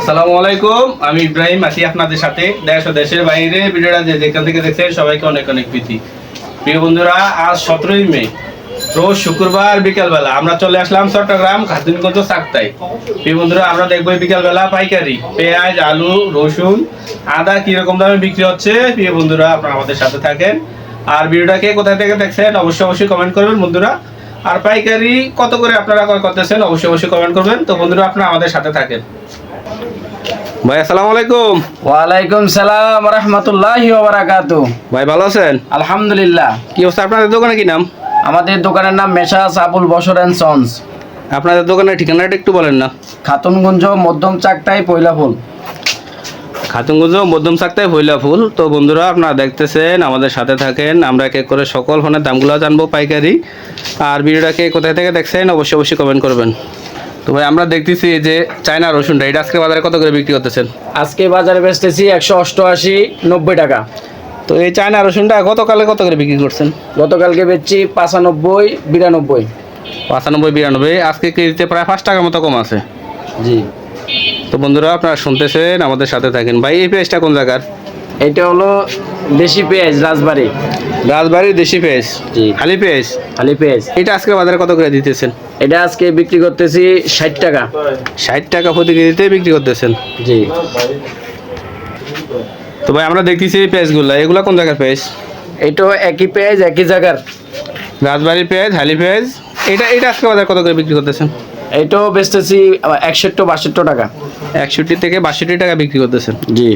আসসালামু আলাইকুম, আমি ইব্রাহিম, আছি আপনাদের সাথে। দেশ ও দেশের বাইরে, ভিডিওটা যে যেখান থেকে দেখছেন, সবাইকে অনেক অনেক প্রীতি। প্রিয় বন্ধুরা, আজ সতেরোই মে, রোজ শুক্রবার বিকালবেলা। আমরা চলে আসলাম চট্টগ্রাম, খাতুনগঞ্জ সাকতাই প্রিয় বন্ধুরা, আমরা দেখব বিকালবেলা পাইকারি, পেঁয়াজ, আলু, রসুন, আদা কীরকম দামে বিক্রি হচ্ছে। প্রিয় বন্ধুরা, আপনারা আমাদের সাথে থাকেন। আর ভিডিওটাকে কোথায় থেকে দেখছেন, অবশ্যই অবশ্যই কমেন্ট করবেন বন্ধুরা। আর পাইকারি কত করে আপনারা করতেছেন, অবশ্যই অবশ্যই কমেন্ট করবেন। তো বন্ধুরা, আপনারা আমাদের সাথে থাকেন। ভাই আসসালামু আলাইকুম। ওয়ালাইকুম সালাম রহমতুল্লাহ বারাকাতু ভাই ভালো আছেন? আলহামদুলিল্লাহ। কি অবস্থা? আপনাদের দোকানে কি নাম? আমাদের দোকানের নাম মেশাস আবুল বসর অ্যান্ড সন্স। আপনাদের দোকানের ঠিকানাটা একটু বলেন না। খাতুনগঞ্জ মধ্যম চাকটাই পয়লা ফুল। খাতুনগঞ্জ মধ্যম ফুল। তো বন্ধুরা আপনারা দেখতেছেন আমাদের সাথে থাকেন। আমরা এক এক করে সকল ফোনের দামগুলো জানব পাইকারি। আর ভিডিওটাকে কোথায় থেকে দেখছেন অবশ্যই অবশ্যই কমেন্ট করবেন। তো ভাই আমরা দেখতেছি এই যে চায়না রসুনটা এটা আজকে বাজারে কত করে বিক্রি করতেছেন? আজকে বাজারে বেচতেছি একশো অষ্টআশি নব্বই টাকা। তো এই চায়না রসুনটা গতকালে কত করে বিক্রি করছেন? গতকালকে বেচছি পাঁচানব্বই বিরানব্বই। পাঁচানব্বই বিরানব্বই আজকে কেজিতে প্রায় পাঁচ টাকার মতো কম আছে। জি। তো বন্ধুরা আপনারা শুনতেছেন আমাদের সাথে থাকেন। ভাই এই পেঁয়াজটা কোন জায়গার? এটা হলো দেশি পেঁয়াজ রাজবাড়ি। রাজবাড়ির দেশি পেঁয়াজ। জি। খালি পেঁয়াজ? খালি পেঁয়াজ। এটা আজকে বাজারে কত করে দিতেছেন? এটা আজকে বিক্রি করতেছি ষাট টাকা। ষাট টাকা প্রতি কেজিতে বিক্রি করতেছেন? জি। তো ভাই আমরা দেখতেছি এই পেঁয়াজগুলো। এগুলো কোন জায়গার পেঁয়াজ? এটাও একই পেঁয়াজ একই জায়গার। রাজবাড়ির পেঁয়াজ হালি পেঁয়াজ। এটা এটা আজকে বাজারে কত করে বিক্রি করতেছেন? এটাও বেচতেছি একষট্টি বাষট্টি টাকা। একষট্টি থেকে বাষট্টি টাকা বিক্রি করতেছেন। জি।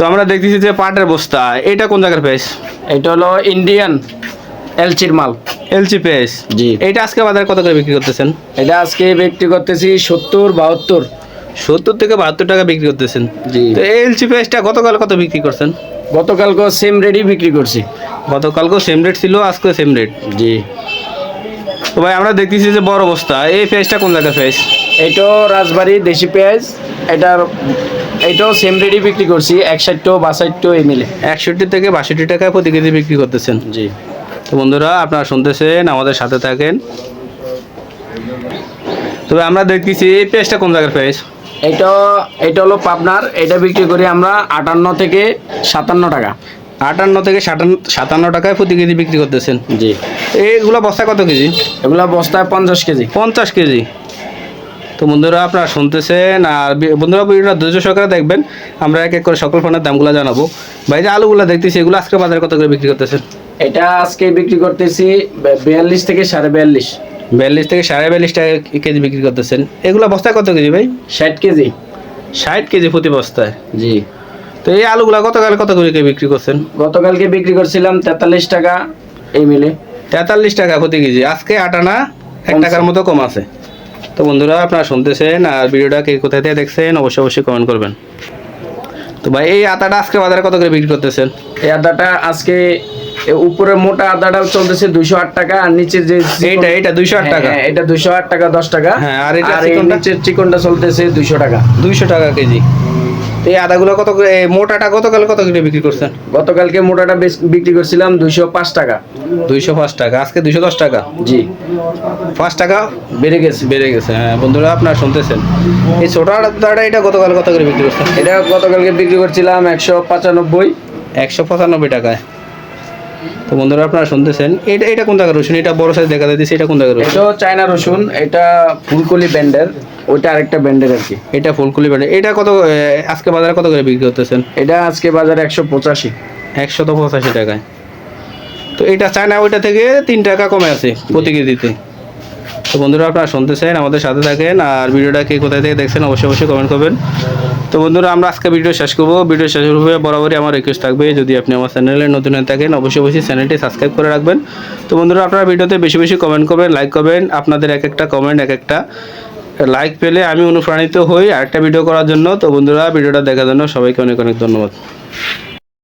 তো আমরা দেখতেছি যে পাটের বস্তা এটা কোন জায়গার পেঁয়াজ? এটা হলো ইন্ডিয়ান এলচির মাল। এলচি পেঁয়াজ? জি। এইটা আজকে বাজারে কত করে বিক্রি করতেছেন? এটা আজকে বিক্রি করতেছি সত্তর বাহাত্তর। সত্তর থেকে বাহাত্তর টাকা বিক্রি করতেছেন। জি। তো এলচি পেঁয়াজটা গতকাল কত বিক্রি করছেন? গতকালকে সেম রেডি বিক্রি করছি। গতকালকেও সেম রেট ছিল আজকে সেম রেট জি। তো ভাই আমরা দেখতেছি যে বড় বস্তা এই পেঁয়াজটা কোন জায়গার পেঁয়াজ? এটাও রাজবাড়ি দেশি পেঁয়াজ এটার এটাও সেম রেডি বিক্রি করছি একষট্টি বাষট্টি এই মিলে। একষট্টি থেকে বাষট্টি টাকায় প্রতি কেজি বিক্রি করতেছেন? জি। তো বন্ধুরা আপনারা শুনতেছেন আমাদের সাথে থাকেন। তবে আমরা দেখতেছি এই পেঁয়াজটা কোন জায়গার পেঁয়াজ? এটা এটা হলো পাবনার এটা বিক্রি করি আমরা আটান্ন থেকে সাতান্ন টাকা। আটান্ন থেকে সাতান্ন সাতান্ন টাকায় প্রতি কেজি বিক্রি করতেছেন? জি। এইগুলো বস্তা কত কেজি? এগুলা বস্তায় পঞ্চাশ কেজি। পঞ্চাশ কেজি। তো বন্ধুরা আপনারা শুনতেছেন আর বন্ধুরা ভিডিওটা ধৈর্য সহকারে দেখবেন। আমরা এক এক করে সকল ফোনের দামগুলো জানাব। ভাই যে আলুগুলো দেখতেছি এগুলো আজকে বাজারে কত করে বিক্রি করতেছেন? এটা আজকে বিক্রি করতেছি বিয়াল্লিশ থেকে সাড়ে বিয়াল্লিশ। বিয়াল্লিশ থেকে সাড়ে বিয়াল্লিশ টাকা কেজি বিক্রি করতেছেন। এগুলো বস্তায় কত কেজি ভাই? ষাট কেজি। ষাট কেজি প্রতি বস্তায়? জি। তো এই আলুগুলো গতকাল কত করে কে বিক্রি করছেন? গতকালকে বিক্রি করছিলাম তেতাল্লিশ টাকা এই মিলে। তেতাল্লিশ টাকা প্রতি কেজি। আজকে আটানা এক টাকার মতো কম আছে। তো বন্ধুরা আপনারা শুনতেছেন আর ভিডিওটা কে কোথায় থেকে দেখছেন অবশ্যই অবশ্যই কমেন্ট করবেন। তো ভাই এই আদাটা আজকে বাজারে কত করে বিক্রি করতেছেন? এই আদাটা আজকে উপরে মোটা আদাটা চলতেছে দুইশো আট টাকা আর নিচে যে এইটা এটা দুইশো আট টাকা? হ্যাঁ, এটা দুইশো আট টাকা দশ টাকা। হ্যাঁ, আর এটা? নিচের চিকনটা চলতেছে দুইশো টাকা। দুইশো টাকা কেজি। তো এই আদাগুলো কত করে মোটাটা গতকাল কত করে বিক্রি করছেন? গতকালকে মোটাটা বিক্রি করছিলাম দুইশো পাঁচ টাকা। দুইশো পাঁচ টাকা আজকে দুইশো দশ টাকা? জি। পাঁচ টাকা? বেড়ে গেছে। বেড়ে গেছে হ্যাঁ বন্ধুরা আপনারা শুনতেছেন। এই ছোট আদাটা এটা গতকাল কত করে বিক্রি করছেন? এটা গতকালকে বিক্রি করছিলাম একশো পঁচানব্বই। একশো পঁচানব্বই টাকায়। তো বন্ধুরা আপনারা শুনতেছেন এটা এটা কোন জায়গার রসুন? এটা বড় সাইজ দেখা যাচ্ছে এটা কোন জায়গার রসুন? এটা চায়না রসুন এটা ফুলকলি ব্যান্ডের ওইটা আরেকটা ব্যান্ডের আর কি। এটা ফুলকলি ব্যান্ডের এটা কত আজকে বাজারে কত করে বিক্রি করতেছেন? এটা আজকে বাজারে একশো পঁচাশি। একশত পঁচাশি টাকায়। তো এটা চায়না ওইটা থেকে তিন টাকা কমে আছে প্রতি কেজিতে। তো বন্ধুরা আপনারা শুনতেছেন আমাদের সাথে থাকেন আর ভিডিওটা কে কোথায় থেকে দেখছেন অবশ্যই অবশ্যই কমেন্ট করবেন। তো বন্ধুরা, আমরা আজকে ভিডিও শেষ করব। ভিডিও শেষ হবে বরাবরই আমার রিকোয়েস্ট থাকবে, যদি আপনি আমার চ্যানেলে নতুন হয়ে থাকেন, অবশ্যই অবশ্যই চ্যানেলটি সাবস্ক্রাইব করে রাখবেন। তো বন্ধুরা, আপনারা ভিডিওতে বেশি বেশি কমেন্ট করবেন লাইক করবেন। আপনাদের এক একটা কমেন্ট এক একটা লাইক পেলে আমি অনুপ্রাণিত হই আরেকটা ভিডিও করার জন্য। তো বন্ধুরা, ভিডিওটা দেখার জন্য সবাইকে অনেক অনেক ধন্যবাদ।